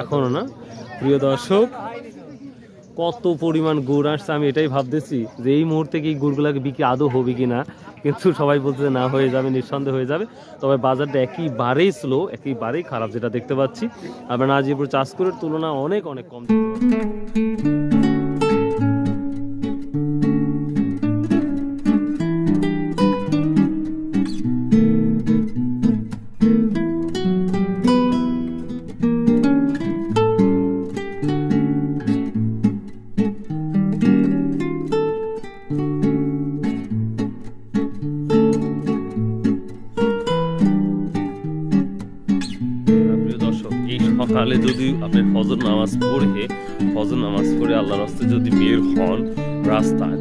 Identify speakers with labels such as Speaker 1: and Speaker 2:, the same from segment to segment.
Speaker 1: এখনও না
Speaker 2: প্রিয় দর্শক, কত পরিমাণ গুড় আসছে, আমি এটাই ভাবতেছি যে এই মুহূর্তে কি গুড়গুলাকে বিক্রি আদৌ হবে কি না কিন্তু সবাই বলছে না, হয়ে যাবে, নিঃসন্দেহ হয়ে যাবে। তবে বাজারটা একেবারেই স্লো একেবারেই খারাপ, যেটা দেখতে পাচ্ছি। আমরা নাজিপুর করে তুলনা অনেক অনেক কম।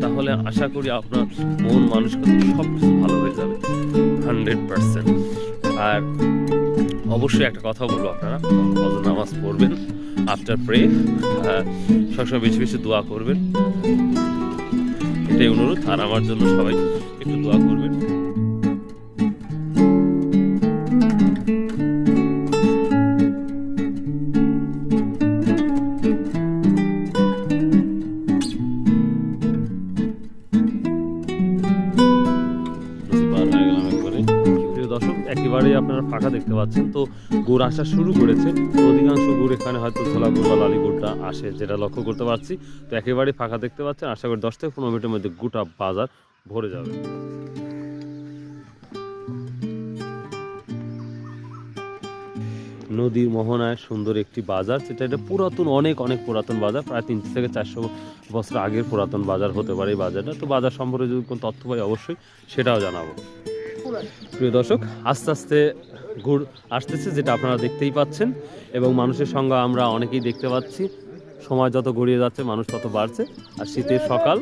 Speaker 2: তাহলে আশা করি আপনার মন, মানসিকতা সব কিছু ভালো হয়ে যাবে। হান্ড্রেড পার্সেন্ট আর অবশ্যই একটা কথা বলব আপনারা, ফজর নামাজ পড়বেন আফটার প্রে সবসময় বেশি বেশি দোয়া করবেন। এটাই অনুরোধ, আর আমার জন্য সবাই একটু দোয়া করবেন। ফাঁকা দেখতে পাচ্ছেন। তো গুড় আসা শুরু করেছে। তো অধিকাংশ গুড় এখানে হয়তো ছোলা গুড় বা লালি গুড়টা আসে যেটা লক্ষ্য করতে পারছি। তো একেবারেই ফাঁকা দেখতে পাচ্ছেন। আশা করি দশ থেকে পনেরো মিনিটের মধ্যে গোটা বাজার ভরে যাবে। নদীর মোহনায় সুন্দর একটি বাজার যেটা এটা পুরাতন অনেক অনেক পুরাতন বাজার। প্রায় তিনশো থেকে চারশো বছর আগের পুরাতন বাজার হতে পারে এই বাজারটা। তো বাজার সম্পর্কে যদি কোনো তথ্য পাই অবশ্যই সেটাও জানাব। প্রিয় দর্শক আস্তে আস্তে গুড় আসতেছে যেটা আপনারা দেখতেই পাচ্ছেন। এবং মানুষের সংখ্যা আমরা অনেকেই দেখতে পাচ্ছি। সময় যত গড়িয়ে যাচ্ছে মানুষ তত বাড়ছে। আর শীতের সকাল।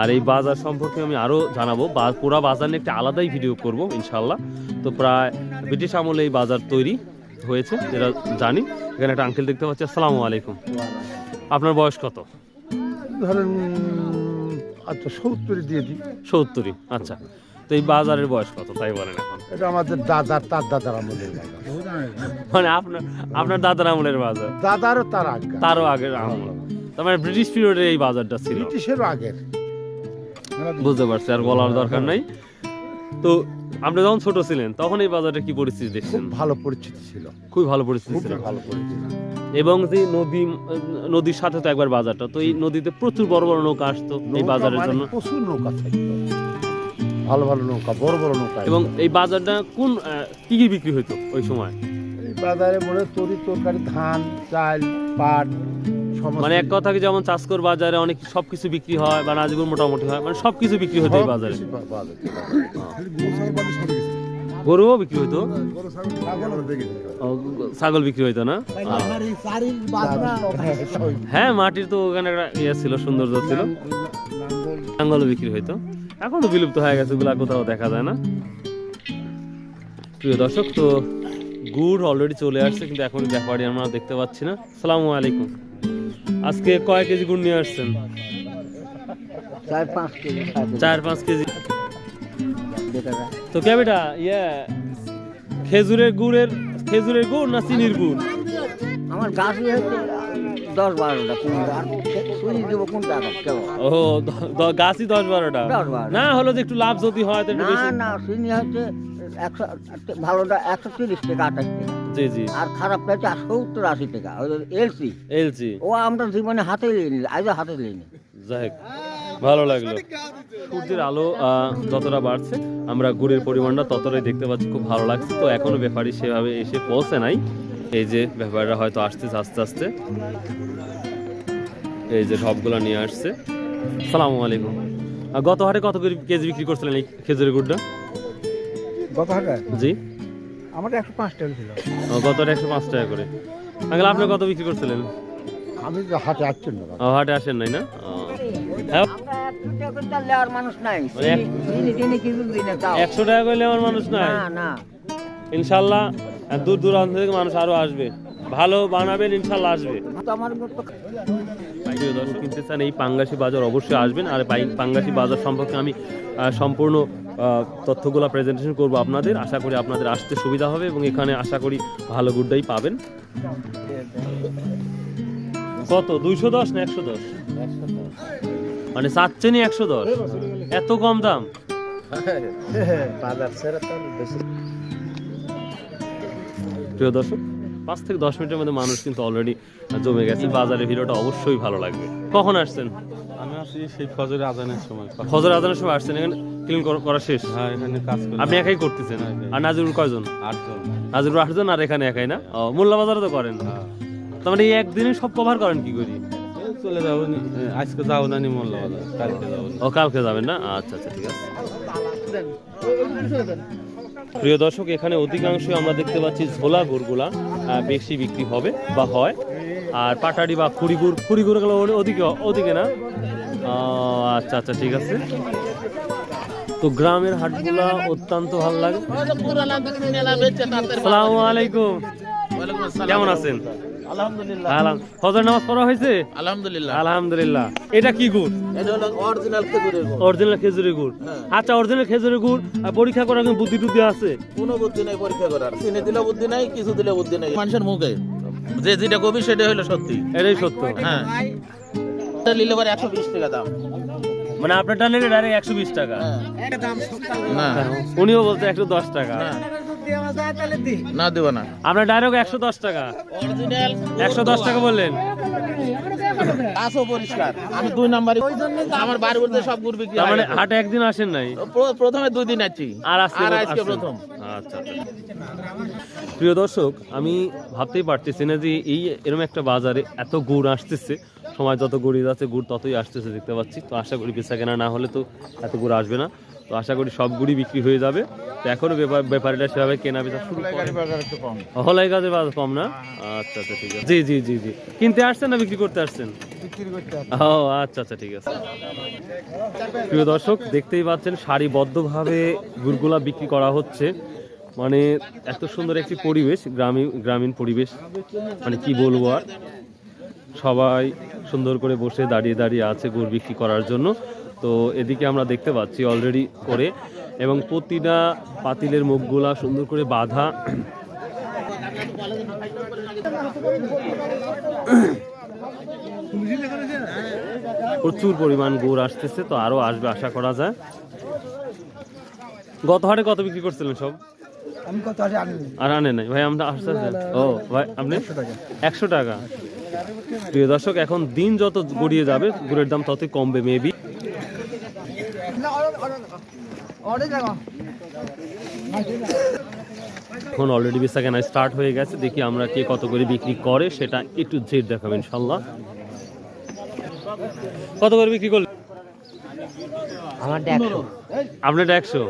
Speaker 2: আর এই বাজার সম্পর্কে আমি আরও জানাব। বা পুরা বাজার নিয়ে একটা আলাদাই ভিডিও করব ইনশাল্লাহ তো প্রায় ব্রিটিশ আমলে এই বাজার তৈরি হয়েছে যেটা জানি। এখানে একটা আঙ্কেল দেখতে পাচ্ছি। আসসালামু আলাইকুম। আপনার বয়স কত?
Speaker 3: ধরেন আচ্ছা সত্তর দিয়ে দিই।
Speaker 2: সত্তরই আচ্ছা। তো এই বাজারের বয়স কত? তাই বলেন এখন।
Speaker 3: এটা আমাদের দাদার তার দাদার আমলের বাজার।
Speaker 2: মানে আপনার আপনার দাদার আমলের বাজার?
Speaker 3: দাদারও তার আগে
Speaker 2: তারও আগের আমল। তার মানে ব্রিটিশ পিরিয়ডের এই বাজারটা ছিল।
Speaker 3: ব্রিটিশেরও আগের।
Speaker 2: বুঝতে পারছি আর বলার দরকার নাই। তো আপনি যখন ছোট ছিলেন তখন এই বাজারে কি পরিস্থিতি
Speaker 3: খুব
Speaker 2: দেখছেন?
Speaker 3: ভালো পরিচিতি ছিল।
Speaker 2: খুবই ভালো পরিস্থিতি ছিল।
Speaker 3: ভালো পরিচিতি
Speaker 2: এবং যে নদী নদীর সাথে তো একবার বাজারটা তো এই নদীতে প্রচুর বড় বড় নৌকা আসতো এই বাজারের
Speaker 3: মানে
Speaker 2: জন্য।
Speaker 3: প্রচুর নৌকা থাকতো। ভালো ভালো নৌকা বড় বড় নৌকা।
Speaker 2: এবং এই বাজারটা কোন কি কি বিক্রি হতো ওই সময়?
Speaker 3: এই বাজারে মনে তরি তরকারি ধান চাল পাট
Speaker 2: মানে এক কথা কি যেমন চাষকর বাজারে অনেক সবকিছু বিক্রি হয় বা নাজিপুর মোটামুটি হয় মানে সবকিছু বিক্রি হতো এই বাজারে? গরুও বিক্রি হতো ছাগল বিক্রি হইতো না? হ্যাঁ। মাটির তো ওখানে একটা ইয়ে ছিল সৌন্দর্য ছিল। লাঙ্গলও বিক্রি হইতো। এখন তো বিলুপ্ত হয়ে গেছে ওগুলা কোথাও দেখা যায় না। প্রিয় দর্শক, তো গুড় অলরেডি চলে আসছে, কিন্তু এখন ব্যাপারী আমরা দেখতে পাচ্ছি না। সালামু আলাইকুম। আজকে কয় কেজি গুড় নিয়ে আসছেন?
Speaker 1: চার পাঁচ কেজি।
Speaker 2: তো কে বেটা? ইয়ে খেজুরের গুড়ের, খেজুরের গুড় না চিনির গুড়?
Speaker 1: আমার হচ্ছে দশ বারোটা সুই দেবো কোনটা?
Speaker 2: ও গাছই দশ বারোটা? না হলো যে একটু লাভ যদি হয়
Speaker 1: না না চিনি হচ্ছে একশো ভালোটা একশো তিরিশ টাকা আঠাশ টাকা।
Speaker 2: জি জি।
Speaker 1: আর খারাপটা হচ্ছে সত্তর আশি টাকা। ওই এলসি। ও আমরা জীবনে হাতে লিনি আজও হাতে লিনি
Speaker 2: যাই ভালো লাগল। সূর্যের আলো যতটা বাড়ছে আমরা গুড়ের পরিমাণটা ততটাই দেখতে পাচ্ছি খুব ভালো লাগছে। তো এখনও ব্যাপারী সেভাবে এসে পৌঁছে নাই। এই যে ব্যাপারটা হয়তো আসতেছে আস্তে আস্তে। এই যে সবগুলো নিয়ে আসছে। সালামু আলাইকুম। আর গত হাটে কত করে কেজি বিক্রি করছিলেন এই খেজুরের গুড়টা?
Speaker 3: গত হাটে?
Speaker 2: জি।
Speaker 3: আমাদের একশো পাঁচ টাকা ছিল।
Speaker 2: ও, গত হাটে একশো পাঁচ টাকা করে। আঙ্কেল আপনি কত বিক্রি করছিলেন?
Speaker 3: আমি তো হাটে আসছেন না।
Speaker 2: ও, হাটে আসেন নাই না? হ্যাঁ।
Speaker 1: একশো টাকা করে চাল মানুষ নাই।
Speaker 2: মানে একশো টাকা করলে আমার মানুষ নাই?
Speaker 1: না না।
Speaker 2: ইনশাল্লাহ দূর দূরান্ত থেকে মানুষ আরও আসবে। ভালো বানাবেন ইনশাল্লাহ আসবে।
Speaker 1: তো
Speaker 2: প্রিয় দর্শক কিনতে চান এই পাঙ্গাসি বাজার অবশ্যই আসবেন। আর পাঙ্গাসি বাজার সম্পর্কে আমি সম্পূর্ণ তথ্যগুলো প্রেজেন্টেশন করব আপনাদের। আশা করি আপনাদের আসতে সুবিধা হবে এবং এখানে আশা করি ভালো গুডটাই পাবেন। কত? দুইশো দশ না একশো দশ? মানে চাচ্ছেনই একশো দশ। এত কম দাম?
Speaker 3: বাজার ছেড়ে তো বেশি।
Speaker 2: প্রিয় দর্শক পাঁচ থেকে দশ মিনিটের মধ্যে মানুষ কিন্তু অলরেডি জমে গেছে বাজারে ভিডিওটা অবশ্যই ভালো লাগবে কখন আসছেন
Speaker 4: আমি আসি সেই ফজরের আজানের সময়
Speaker 2: ফজর আজানের সময় আসছেন এখানে ক্লিন করা শেষ
Speaker 4: হ্যাঁ এখানে কাজ করি
Speaker 2: আপনি একাই করতেছেন আর নাজিরুল কয়জন
Speaker 4: আটজন
Speaker 2: নাজিরুল আটজন আর এখানে একাই না ও মোল্লা বাজারে তো করেন
Speaker 4: হ্যাঁ
Speaker 2: তার মানে এই একদিনে সব কভার করেন কি করি
Speaker 4: চলে যাব আজকে যাব না নি মোল্লা বাজার কালকে যাব
Speaker 2: ও কালকে যাবেন না আচ্ছা আচ্ছা ঠিক আছে প্রিয় দর্শক এখানে অধিকাংশই আমরা দেখতে পাচ্ছি ঝোলা গুড়গুলা বেশি বিক্রি হবে বা হয়। আর পাটারি বা খুড়ি গুড় খুড়ি গুড়গুলো ওদিকে ওদিকে না? আচ্ছা আচ্ছা ঠিক আছে। তো গ্রামের হাটগুলা অত্যন্ত ভালো লাগে। আসসালামু। আলাইকুম। কেমন আছেন?
Speaker 5: আলহামদুলিল্লাহ।
Speaker 2: আলাম ফজর নামাজ পড়া হয়েছে?
Speaker 5: আলহামদুলিল্লাহ।
Speaker 2: আলহামদুলিল্লাহ। এটা কি গুড়?
Speaker 5: এটা হলো অরিজিনাল খেজুরের গুড়।
Speaker 2: অরিজিনাল খেজুরের গুড়। আচ্ছা অরিজিনাল খেজুরের গুড় পরীক্ষা করার কোনো বুদ্ধি টুদ্ধি আছে?
Speaker 5: কোনো বুদ্ধি নাই পরীক্ষা করার। চিনি দিলে বুদ্ধি নাই কিছু দিলে বুদ্ধি নাই। মানুষের মুখে। যে যেটা কবি সেটা হলো সত্যি।
Speaker 2: এটাই সত্য।
Speaker 5: হ্যাঁ। এটা নিলে পরে একশো বিশ টাকা দাম।
Speaker 2: মানে আপনারটা নিলে ডাইরেক্ট একশো বিশ টাকা।
Speaker 5: না।
Speaker 2: উনিও বলতে একশো দশ টাকা।
Speaker 5: না দেবো না।
Speaker 2: আপনার ডাইরেক্ট একশো দশ টাকা। একশো দশ টাকা বললেন।
Speaker 5: আসো পরিষ্কার। আমি দুই নাম্বারই আমার বাড়ির মধ্যে সব গুড় বিক্রি
Speaker 2: মানে হাটে একদিন আসেন নাই?
Speaker 5: প্রথমে দুই দিন আছি।
Speaker 2: আর আজকে
Speaker 5: আর আজকে
Speaker 2: আসছেন।
Speaker 5: প্রথম।
Speaker 2: আচ্ছা আচ্ছা। প্রিয় দর্শক আমি ভাবতেই পারতেছি না যে এই এরকম একটা বাজারে এত গুড় আসতেছে। সময় যত গুড়ি যাচ্ছে গুড় ততই আসতেছে দেখতে পাচ্ছি। তো আশা করি বেচা কেনা না হলে তো এত গুড় আসবে না। তো আশা করি সব গুড়ি বিক্রি হয়ে যাবে। তো এখনও ব্যাপার ব্যাপারীরা সেভাবে কেনা বেচা শুরু হলাই গাছের বাজার কম। না? আচ্ছা আচ্ছা ঠিক আছে। জি জি জি জি। কিনতে আসছেন না বিক্রি করতে আসছেন? ও আচ্ছা আচ্ছা ঠিক আছে। প্রিয় দর্শক দেখতেই পাচ্ছেন সারিবদ্ধভাবে গুড়গুলা বিক্রি করা হচ্ছে। মানে এত সুন্দর একটি পরিবেশ গ্রামীণ গ্রামীণ পরিবেশ। মানে কি বলব আর? সবাই সুন্দর করে বসে দাঁড়িয়ে দাঁড়িয়ে আছে গুড় বিক্রি করার জন্য। তো এদিকে আমরা দেখতে পাচ্ছি অলরেডি করে এবং প্রতিটা পাতিলের মুখগুলা সুন্দর করে বাঁধা। প্রচুর পরিমাণ গুড় আসতেছে তো আরও আসবে আশা করা যায়। গত হাটে কত বিক্রি করছিলেন সব? আর আনে নাই। ভাই আমরা আসতে ও ভাই আপনি? একশো টাকা। প্রিয় দর্শক এখন দিন যত গড়িয়ে যাবে গুড়ের দাম ততই কমবে মেবি এখন অলরেডি বেচা কেনা স্টার্ট হয়ে গেছে। দেখি আমরা কে কত করে বিক্রি করে সেটা একটু জেড দেখাবো ইনশাল্লাহ। কত করে বিক্রি করলেন? আপনার একশো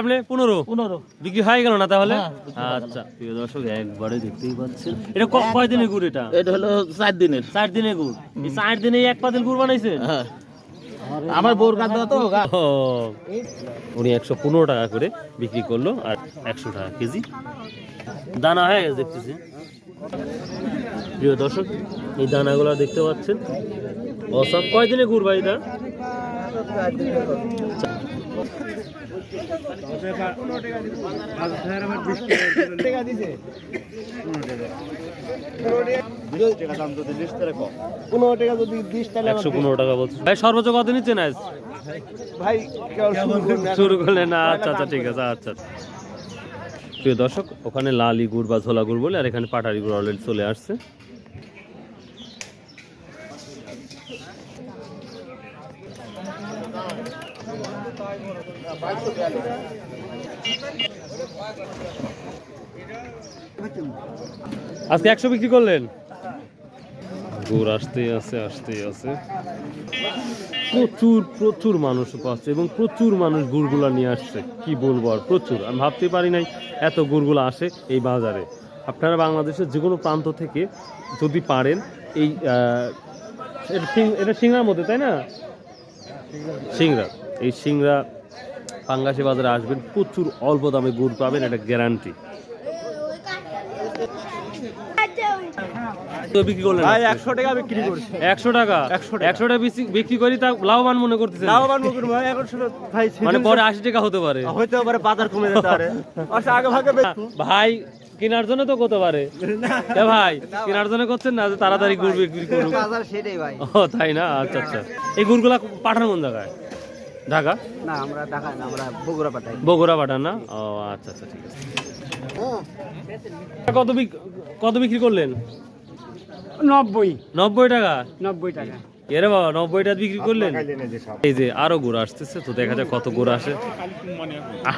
Speaker 2: আপনি পনেরো?
Speaker 5: পনেরো।
Speaker 2: বিক্রি হয়ে গেল না তাহলে?
Speaker 5: হ্যাঁ,
Speaker 2: আচ্ছা প্রিয় দর্শক একবারে দেখতেই পাচ্ছেন। এটা কয় দিনের গুড় এটা?
Speaker 5: এটা হলো চার দিনের।
Speaker 2: চার দিনের গুড়। এই চার দিনে এক পাতিল গুড় বানাইছেন?
Speaker 5: হ্যাঁ। আমার বোর কাজ তো
Speaker 2: উনি একশো পনেরো টাকা করে বিক্রি করল আর একশো টাকা কেজি। দানা হয়ে গেছে দেখতেছি। প্রিয় দর্শক, এই দানাগুলো দেখতে পাচ্ছেন। অসব কয়দিনে ভাই এটা? ভাই সর্বোচ্চ কত নিচ্ছেন আজ
Speaker 3: ভাই শুরু।
Speaker 2: করলেন আচ্ছা আচ্ছা ঠিক আছে আচ্ছা আচ্ছা। প্রিয় দর্শক ওখানে লালি গুড় বা ঝোলা গুড় বলে আর এখানে পাটারি গুড় অলরেডি চলে আসছে আজকে একশো বিক্রি করলেন? গুড় আসতেই আছে আসতেই আছে। প্রচুর প্রচুর মানুষ পাচ্ছে এবং প্রচুর মানুষ গুড়গুলা নিয়ে আসছে। কি বলব আর প্রচুর। আমি ভাবতে পারি নাই এত গুড়গুলো আসে এই বাজারে। আপনারা বাংলাদেশের যে কোনো প্রান্ত থেকে যদি পারেন এই এটা সিংড়ার মধ্যে তাই না? সিংড়া। এই সিংড়া পাঙ্গাসি বাজারে আসবেন প্রচুর অল্প দামে গুড় পাবেন এটা গ্যারান্টি বিক্রি করলেন
Speaker 3: ভাই টাকা বিক্রি করছি।
Speaker 2: একশো টাকা?
Speaker 3: একশো টাকা।
Speaker 2: বিক্রি- বিক্রি করি তা লাভবান মনে করতেছেন?
Speaker 3: লাভবান মুকুর ভাই এখন ভাই
Speaker 2: মানে পরে আশি টাকা হতে পারে।
Speaker 3: হইতে পারে বাজার কমে যেতে পারে। আচ্ছা আগে ভাগে
Speaker 2: ভাই কেনার জন্য তো করতে পারে। ভাই কেনার জন্য করছেন না যে তাড়াতাড়ি গুড় বিক্রি করুন।
Speaker 1: বাজার সেটাই ভাই।
Speaker 2: ও তাই না? আচ্ছা আচ্ছা। এই গুড়গুলা পাঠান কোন জায়গায়? ঢাকা?
Speaker 1: না আমরা ঢাকা না আমরা বগুড়া পাঠাই।
Speaker 2: বগুড়া পাঠান না? ও আচ্ছা আচ্ছা ঠিক আছে। কত বিক্রি কত বিক্রি করলেন?
Speaker 3: নব্বই।
Speaker 2: নব্বই টাকা?
Speaker 3: নব্বই টাকা।
Speaker 2: এরে বাবা নব্বই টাকা বিক্রি করলেন? এই যে আরও গুড় আসতেছে তো দেখা যাক কত গুড় আসে।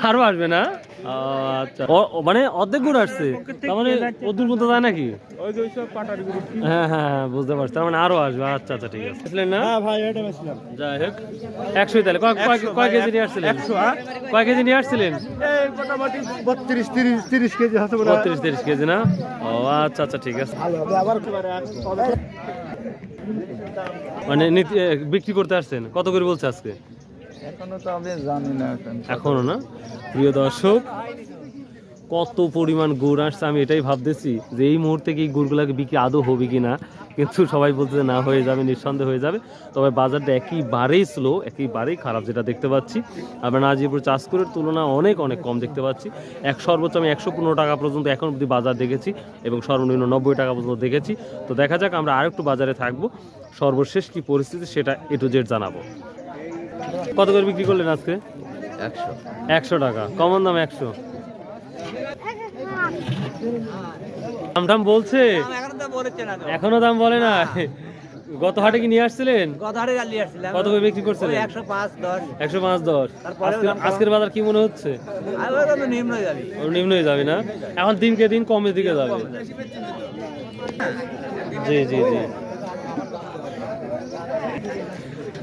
Speaker 2: আরও আসবে না? আচ্ছা। মানে অর্ধেক গুড় আসছে? তার মানে অদূর মতো যায় নাকি?
Speaker 3: ওই যে ওইসব পাটার গ্রুপ
Speaker 2: হ্যাঁ হ্যাঁ হ্যাঁ, বুঝতে পারছি। তার মানে আরও আসবে। আচ্ছা আচ্ছা ঠিক আছে। বুঝলেন না?
Speaker 3: হ্যাঁ ভাই
Speaker 2: যাই হোক। একশোই তাহলে। কয়- কেজি নিয়ে আসছিলেন?
Speaker 3: একশো, হ্যাঁ?
Speaker 2: কয় কেজি নিয়ে আসছিলেন?
Speaker 3: বত্রিশ তিরিশ তিরিশ কেজি
Speaker 2: বত্রিশ তিরিশ কেজি না? ও আচ্ছা আচ্ছা ঠিক আছে।
Speaker 3: আবার
Speaker 2: মানে নীতি- বিক্রি করতে আসছেন। কত করে বলছে আজকে?
Speaker 1: এখনও তো আমি জানি না
Speaker 2: এখনও। না? প্রিয় দর্শক কত পরিমাণ গুড় আসছে আমি এটাই ভাবতেছি যে এই মুহূর্তে কি গুড়গুলাকে বিক্রি আদৌ হবে কি না কিন্তু সবাই বলছে না হয়ে যাবে নিঃসন্দেহ হয়ে যাবে। তবে বাজারটা একেবারেই স্লো একেবারেই খারাপ যেটা দেখতে পাচ্ছি। আমরা নাজিপুর চাষ করে তুলনা অনেক অনেক কম দেখতে পাচ্ছি। এক সর্বোচ্চ আমি একশো পনেরো টাকা পর্যন্ত এখন অবধি বাজার দেখেছি এবং সর্বনিম্ন নব্বই টাকা পর্যন্ত দেখেছি। তো দেখা যাক আমরা আরেকটু বাজারে থাকব। সর্বশেষ কি পরিস্থিতি সেটা এ টু জেড জানাব। কত করে বিক্রি করলেন আজকে?
Speaker 1: একশো।
Speaker 2: একশো টাকা। কমন দাম একশো। দাম টাম বলছে
Speaker 1: এখন বলেছে না
Speaker 2: এখনও দাম বলে না? গত হাটে কি নিয়ে আসছিলেন?
Speaker 1: কত আসছিলাম।
Speaker 2: করে বিক্রি করছিলেন?
Speaker 1: একশো পাঁচ দশ।
Speaker 2: একশো পাঁচ দশ।
Speaker 1: তারপরেও
Speaker 2: আজকে-
Speaker 1: দাম কম।
Speaker 2: আজকের বাজার কি মনে হচ্ছে?
Speaker 1: আর ওই তো নিম্ন যাবি।
Speaker 2: হয়ে না? এখন দিনকে দিন কমের দিকে যাবে। জি জি জি।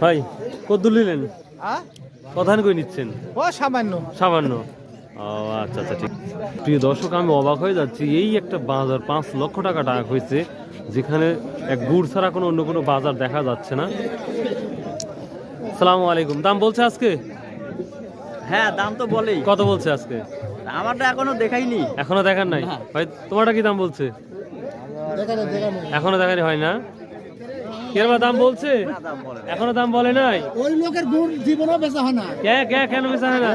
Speaker 2: ভাই কত নিলেন? কথান কই নিচ্ছেন?
Speaker 3: ও সামান্য।
Speaker 2: সামান্য। ও আচ্ছা আচ্ছা ঠিক প্রিয় দর্শক আমি অবাক হয়ে যাচ্ছি। এই একটা বাজার পাঁচ লক্ষ টাকা টাকা হয়েছে যেখানে এক গুড় ছাড়া কোনো অন্য কোনো বাজার দেখা যাচ্ছে না। সালামু আলাইকুম। দাম বলছে আজকে?
Speaker 1: হ্যাঁ দাম তো বলেই।
Speaker 2: কত বলছে আজকে?
Speaker 1: আমারটা এখনও দেখাইনি।
Speaker 2: এখনও দেখার নাই? ভাই তোমারটা কি দাম বলছে? এখনও দেখানি হয় না? কীরকম দাম বলছে? এখনও দাম বলে নাই?
Speaker 3: ওই লোকের গুড় জীবনও বেচা হয় না।
Speaker 2: কে কে কেন বেচা হয় না?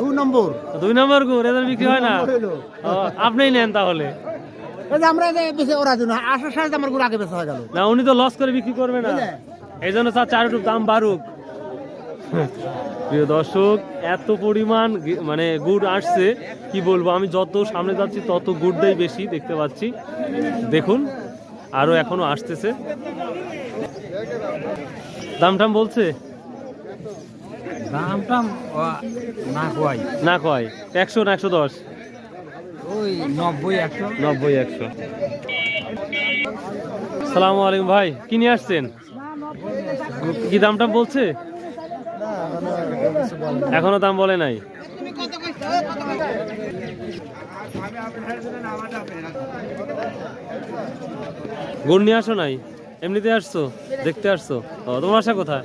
Speaker 3: দু নম্বর।
Speaker 2: দুই নম্বর গুড় এদের বিক্রি হয় না? আপনিই নেন তাহলে।
Speaker 3: আমরা যে ওরা জন্য আসার সাথে আমার গুড় আগে বেচা হয়ে গেল।
Speaker 2: না উনি তো লস করে বিক্রি করবে না। এই জন্য স্যার চার দাম বাড়ুক। প্রিয় দর্শক এত পরিমাণ মানে গুড় আসছে কি বলব? আমি যত সামনে যাচ্ছি তত গুড়টাই বেশি দেখতে পাচ্ছি। দেখুন আরও এখনও আসতেছে। দাম টাম বলছে
Speaker 1: দামটা না কয়।
Speaker 2: না কয়। একশো না একশো দশ?
Speaker 1: ওই নব্বই একশো।
Speaker 2: নব্বই একশো। সালামু আলাইকুম ভাই কি নিয়ে আসছেন? কি দাম টাম বলছে? এখনও দাম বলে নাই। গুড় নিয়ে আসো নাই? এমনিতে আসছো? দেখতে আসছো? ও, তোমার আসা কোথায়?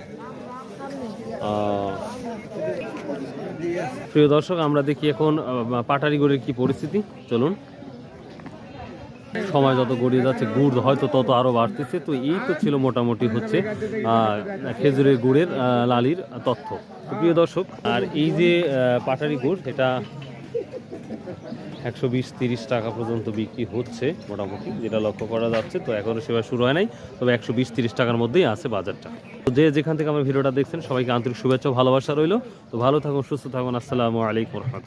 Speaker 2: প্রিয় দর্শক, আমরা দেখি এখন পাটারি গড়ের কি পরিস্থিতি। চলুন। সময় যত গড়িয়ে যাচ্ছে, গুড় হয়তো তত আরও বাড়তেছে। তো এই তো ছিল মোটামুটি হচ্ছে খেজুরের গুড়ের লালির তথ্য। প্রিয় দর্শক, আর এই যে পাটারি গুড়, এটা একশো বিশ, তিরিশ টাকা পর্যন্ত বিক্রি হচ্ছে মোটামুটি, যেটা লক্ষ্য করা যাচ্ছে। তো এখনও সেবা শুরু হয় নাই, তবে একশো বিশ, তিরিশ টাকার মধ্যেই আছে বাজারটা। তো যে যেখান থেকে আমার ভিডিওটা দেখছেন, সবাইকে আন্তরিক শুভেচ্ছা ভালোবাসা রইল। তো ভালো থাকুন, সুস্থ থাকুন, আসসালামু আলাইকুম রহমতুল্লাহ।